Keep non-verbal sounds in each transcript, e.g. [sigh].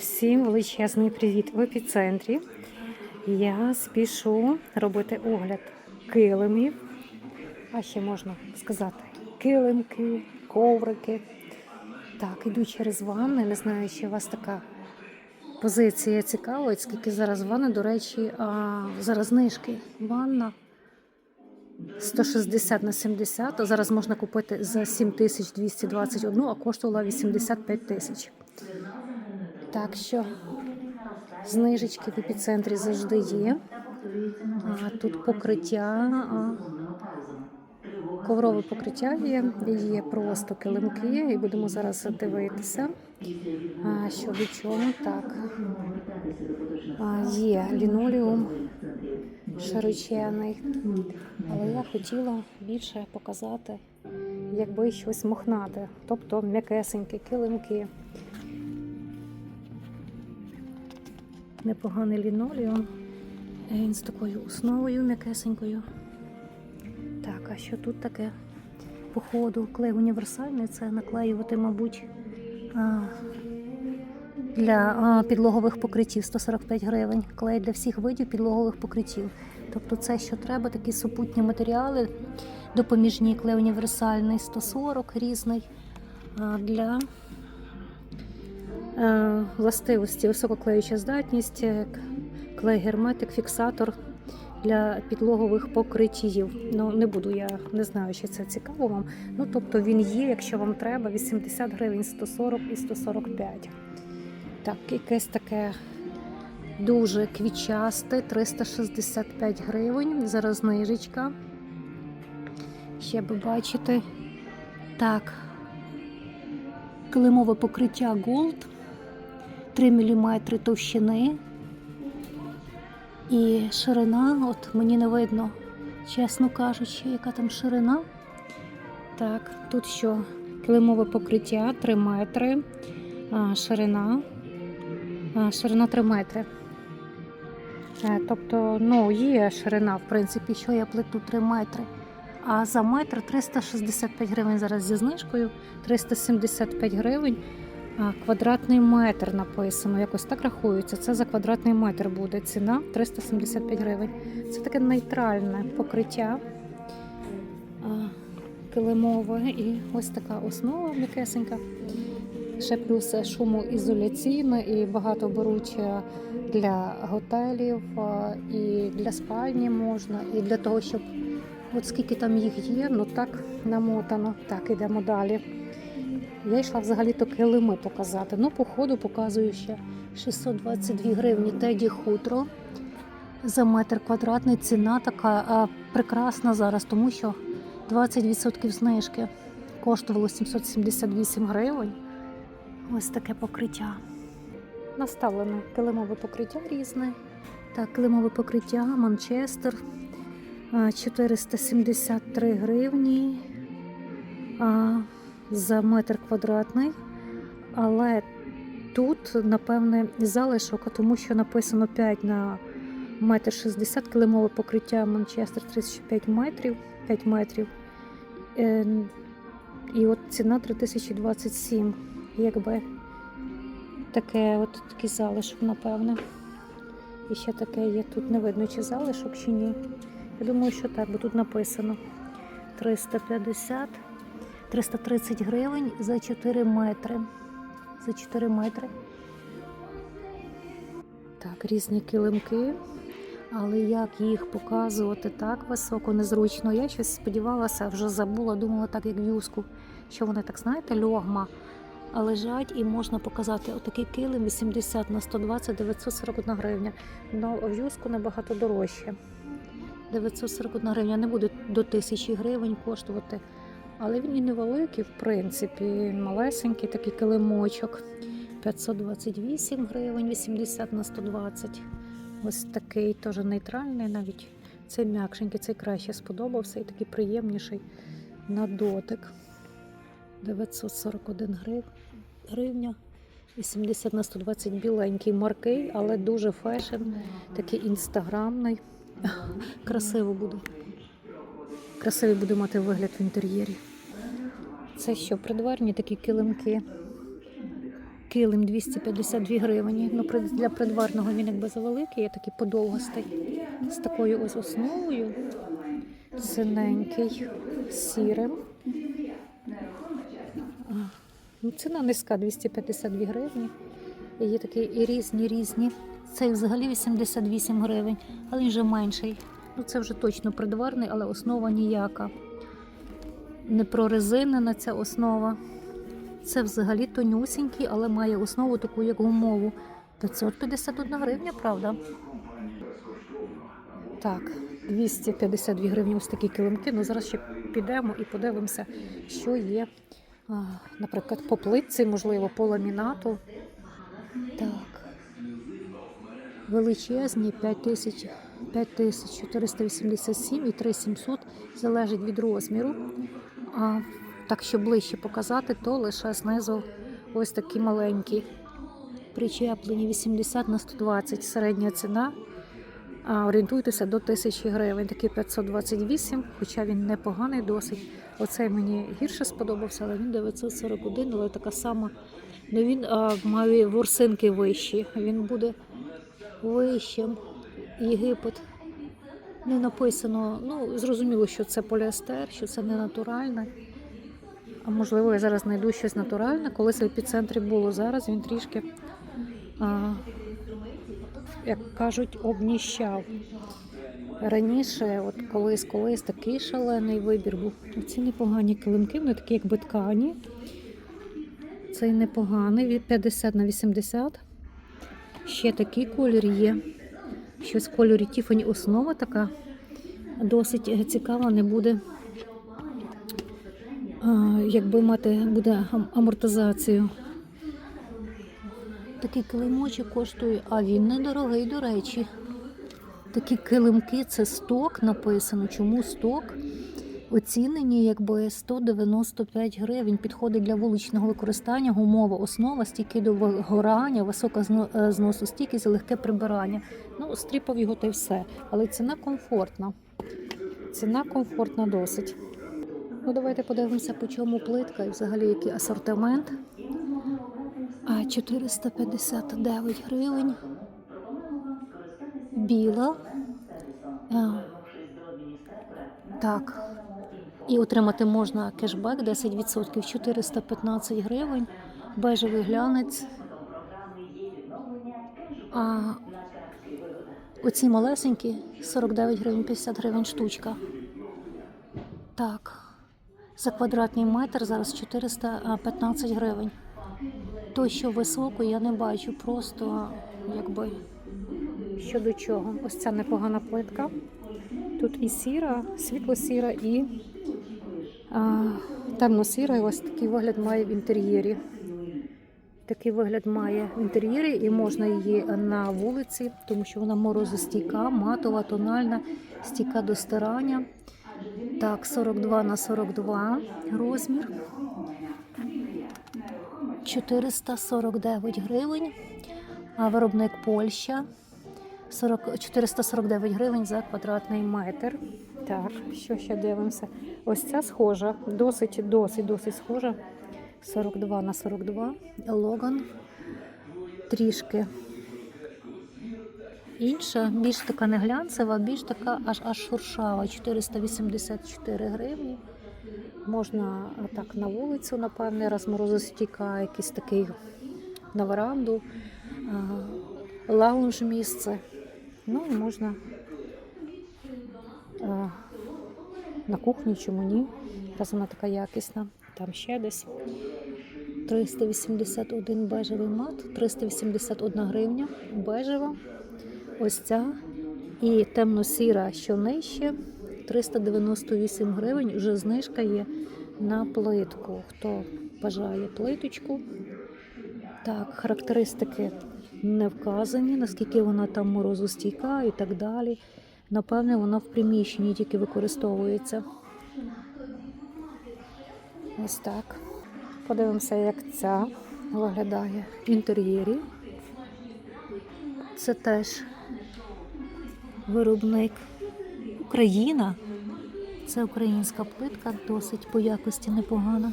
Всім величезний привіт в епіцентрі. Я спішу робити огляд килимів, а ще можна сказати килимки, коврики. Так, іду через ванни. Не знаю, чи у вас така позиція цікавить, скільки зараз ванни. До речі, а зараз знижки. Ванна 160 на 70, а зараз можна купити за 7221, а коштувала 85 тисяч. Так що знижечки в епіцентрі завжди є. А тут покриття, коврове покриття є, є просто килимки, і будемо зараз дивитися, що від чого. Так. Є лінолеум широчений, але я хотіла більше показати, якби щось мохнате, тобто м'якесенькі килимки. Непоганий лінолеум. Е, Він з такою основою м'якесенькою. Так, а що тут таке? Походу, клей універсальний, це наклеювати, мабуть, для підлогових покриттів 145 гривень. Клей для всіх видів підлогових покриттів. Тобто це, що треба, такі супутні матеріали, допоміжні клей універсальний 140 різний. Для властивості, висококлеюча здатність, е, клей герметик, фіксатор для підлогових покриттів. Ну не буду, я не знаю, чи це цікаво вам. Ну тобто він є, якщо вам треба, 80 гривень, 140 і 145. Так, якесь таке дуже квітчасте, 365 гривень. Зараз знижечка. Ще ви бачите. Так, Килимове покриття Gold 3 мм товщини. І ширина, от мені не видно, чесно кажучи, яка там ширина. Так, тут що? Килимове покриття 3 метри, а, ширина. А, ширина 3 метри. Е, Тобто, ну, є ширина, в принципі, що я плету 3 метри. А за метр 365 гривень зараз зі знижкою, 375 гривень. Квадратний метр написано, якось так рахується. Це за квадратний метр буде ціна 375 гривень. Це таке нейтральне покриття килимове і ось така основа м'якесенька. Ще плюс шумоізоляційне і багато беруть для готелів, і для спальні можна, і для того, щоб От скільки там їх є, ну так намотано. Так, ідемо далі. Я йшла взагалі-то килими показати. Ну, по ходу показую ще 622 гривні теді хутро за метр квадратний. Ціна така а, прекрасна зараз, тому що 20% знижки коштувало 778 гривень. Ось таке покриття. Наставлене килимове покриття різне. Так, килимове покриття, Манчестер. 473 гривні а, за метр квадратний. Але тут, напевне, залишок, тому що написано 5 на метр 60 килимове покриття Манчестер 35 метрів, 5 метрів. Е, і от ціна 3027. Якби таке, от такий залишок, напевне. І ще таке є. Тут не видно, чи залишок, чи ні. Я думаю, що так, бо тут написано 350, 330 гривень за 4 метри. За 4 метри. Так, різні килимки. Але як їх показувати так високо, незручно. Я щось сподівалася, вже забула, думала так, як в'юзку, що вони так, знаєте, льогма лежать і можна показати отакий килим 80 на 120 941 гривня. Ну, в'юзку набагато дорожче. 941 гривня не буде до 1000 гривень коштувати. Але він і невеликий, в принципі, малесенький такий килимочок. 528 гривень, 80 на 120. Ось такий теж нейтральний навіть. Цей м'якшенький, цей краще сподобався і такий приємніший на дотик. 941 грив... гривня. 80 на 120 біленький маркий, але дуже фешн, такий інстаграмний. [laughs] Красиво буде. Красивий буде мати вигляд в інтер'єрі. Це що, придверні такі килимки. килим 252 гривні. Ну, для придварного він якби завеликий, є такий подовгостий. З такою ось основою. Синенький, сірим. Ну, ціна низька 252 гривні. І є такі і різні, різні. Цей взагалі 88 гривень, але він вже менший. Ну, це вже точно придварний, але основа ніяка. Не прорезинена ця основа. Це взагалі тонюсінький, але має основу таку, як гумову. 551 гривня, правда? Так, 252 гривні ось такі килимки. Ну зараз ще підемо і подивимося, що є, наприклад, по плитці, можливо, по ламінату. Так. Величезні 5000, 5487 і 3700 залежить від розміру. А так, щоб ближче показати, то лише знизу ось такі маленькі. Причеплені 80 на 120 середня ціна. Орієнтуйтеся до 1000 гривень. Такий 528, хоча він непоганий досить. Оцей мені гірше сподобався, але він 941, але така сама. Ну він а, має ворсинки вищі. Він буде вищим. Єгипет. Не написано. Ну, зрозуміло, що це поліестер, що це не натуральне. А можливо, я зараз знайду щось натуральне. Колись в епіцентрі було. Зараз він трішки, а, як кажуть, обніщав. Раніше, от колись, колись такий шалений вибір був. Ці непогані килимки, вони такі, якби ткані. Цей непоганий, від 50 на 80. Ще такий колір є. Щось в кольорі Тіфані основа така досить е, цікава, не буде. Якби мати буде амортизацію. Такий килимочок коштує, а він недорогий, до речі. Такі килимки це сток написано. Чому сток? Оцінені якби 195 гривень. Підходить для вуличного використання, гумова основа, стійки до вигорання, висока е, зносостійкість і легке прибирання. Ну, стріпав його та й все. Але ціна комфортна. Ціна комфортна досить. Ну, давайте подивимося, по чому плитка і взагалі який асортимент. А 459 гривень. Біла. Так. І отримати можна кешбек 10%, 415 гривень, бежевий глянець. А оці малесенькі 49 гривень, 50 гривень штучка. Так. За квадратний метр зараз 415 гривень. То, що високо, я не бачу, просто якби що до чого. Ось ця непогана плитка. Тут і сіра, світло-сіра, і І ось такий вигляд має в інтер'єрі. Такий вигляд має в інтер'єрі, і можна її на вулиці, тому що вона морозостійка, матова, тональна, стійка до стирання. Так, 42 на 42 розмір. 449 гривень. А виробник Польща 40, 449 гривень за квадратний метр. Так, що ще дивимося? Ось ця схожа, досить, досить, досить схожа. 42 на 42. Логан. Трішки інша, більш така не глянцева, більш така аж аж шуршава. 484 гривні. Можна так на вулицю, напевне, раз морозостійка, якийсь такий на веранду, лаунж місце. Ну і можна а, на кухню, чому ні. Раз вона така якісна. Там ще десь 381 бежевий мат, 381 гривня бежева. Ось ця. І темно-сіра, що нижче, 398 гривень. Вже знижка є на плитку. Хто бажає плиточку. Так, характеристики не вказані, наскільки вона там морозостійка і так далі. Напевне, вона в приміщенні тільки використовується. Ось так. Подивимося, як ця виглядає в інтер'єрі. Це теж виробник Україна. Це українська плитка, досить по якості непогана.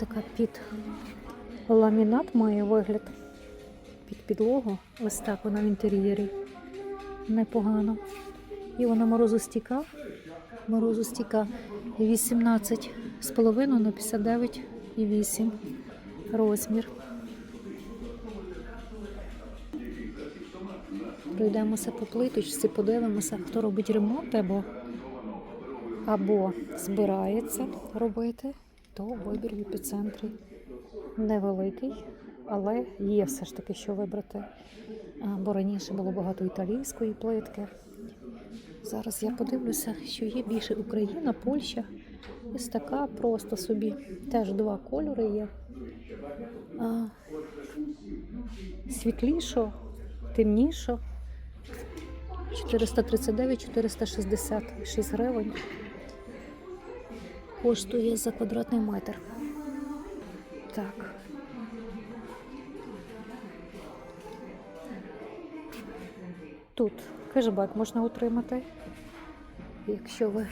така під ламінат має вигляд. Під підлогу. Ось так вона в інтер'єрі. Непогано. І вона морозостійка. Морозостійка 18,5 на 59,8 розмір. Пройдемося по плиточці, подивимося, хто робить ремонт або, або збирається робити, то вибір в епіцентрі невеликий, але є все ж таки, що вибрати. Бо раніше було багато італійської плитки. Зараз я подивлюся, що є більше Україна, Польща. Ось така просто собі. Теж два кольори є. А, світлішо, темнішо. 439-466 гривень. Коштує за квадратний метр. Так. Тут кешбек можна отримати. Якщо ви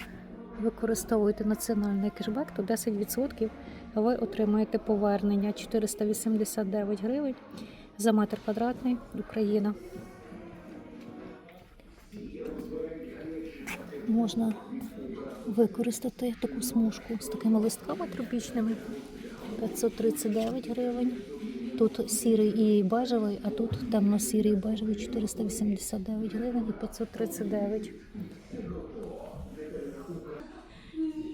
використовуєте національний кешбек, то 10% ви отримаєте повернення 489 гривень за метр квадратний Україна. Можна використати таку смужку з такими листками тропічними 539 гривень. Тут сірий і бежевий, а тут темно-сірий і бежевий 489 гривень і 539.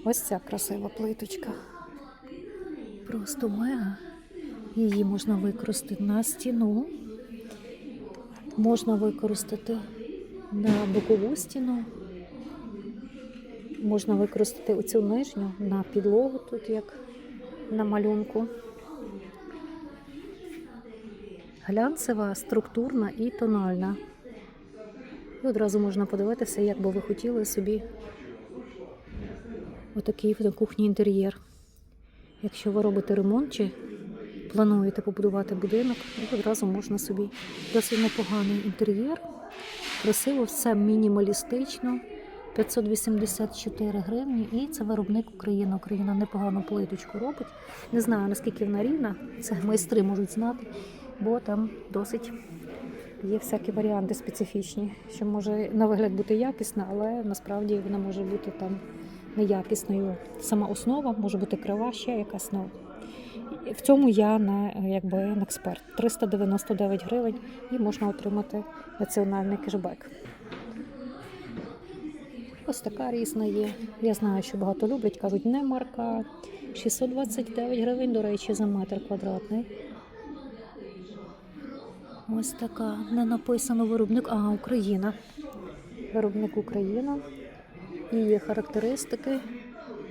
Ось ця красива плиточка. Просто мега. Її можна використати на стіну, можна використати на бокову стіну, можна використати оцю нижню на підлогу, тут як на малюнку. Глянцева, структурна і тональна. І одразу можна подивитися, як би ви хотіли собі отакий на кухні інтер'єр. Якщо ви робите ремонт чи плануєте побудувати будинок, то одразу можна собі досить непоганий інтер'єр. Красиво, все мінімалістично. 584 гривні, і це виробник Україна. Україна непогану плиточку робить. Не знаю наскільки вона рівна, це майстри можуть знати, бо там досить є всякі варіанти специфічні, що може на вигляд бути якісна, але насправді вона може бути там неякісною. Сама основа може бути крива, ще якась ну, в цьому я не якби не експерт. 399 гривень і можна отримати національний кешбек. Ось така різна є. Я знаю, що багато люблять, кажуть, не марка. 629 гривень, до речі, за метр квадратний. Ось така. Не написано виробник. А, Україна. Виробник Україна. І є характеристики,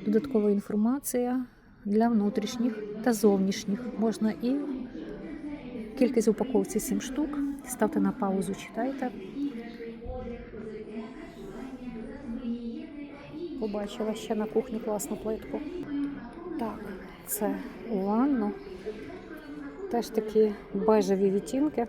додаткова інформація для внутрішніх та зовнішніх. Можна і кількість упаковці 7 штук. Ставте на паузу, читайте. Побачила ще на кухні класну плитку. Так, це у ванну. Теж такі бежеві відтінки.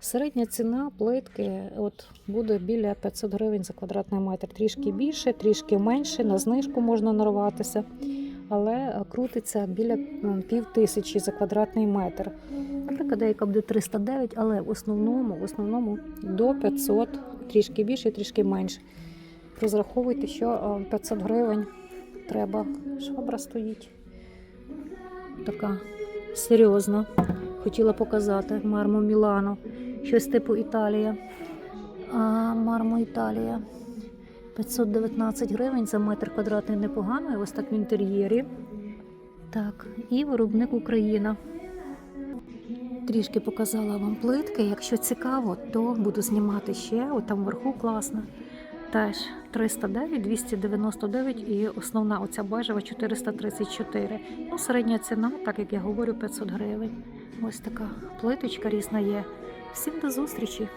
Середня ціна плитки от, буде біля 500 гривень за квадратний метр. Трішки більше, трішки менше, на знижку можна нарватися, але крутиться біля пів тисячі за квадратний метр. Наприклад, деяка буде 309, але в основному, в основному до 500, трішки більше, трішки менше. Розраховуйте, що е, 500 гривень треба. Швабра стоїть. Така серйозна. Хотіла показати мармо Мілано. Щось типу Італія. А мармо Італія. 519 гривень за метр квадратний непогано. І ось так в інтер'єрі. Так, і виробник Україна. Трішки показала вам плитки. Якщо цікаво, то буду знімати ще. От там вверху класно. Теж 309, 299 і основна оця бежева 434. Ну, середня ціна, так як я говорю, 500 гривень. Ось така плиточка різна є. Всім до зустрічі!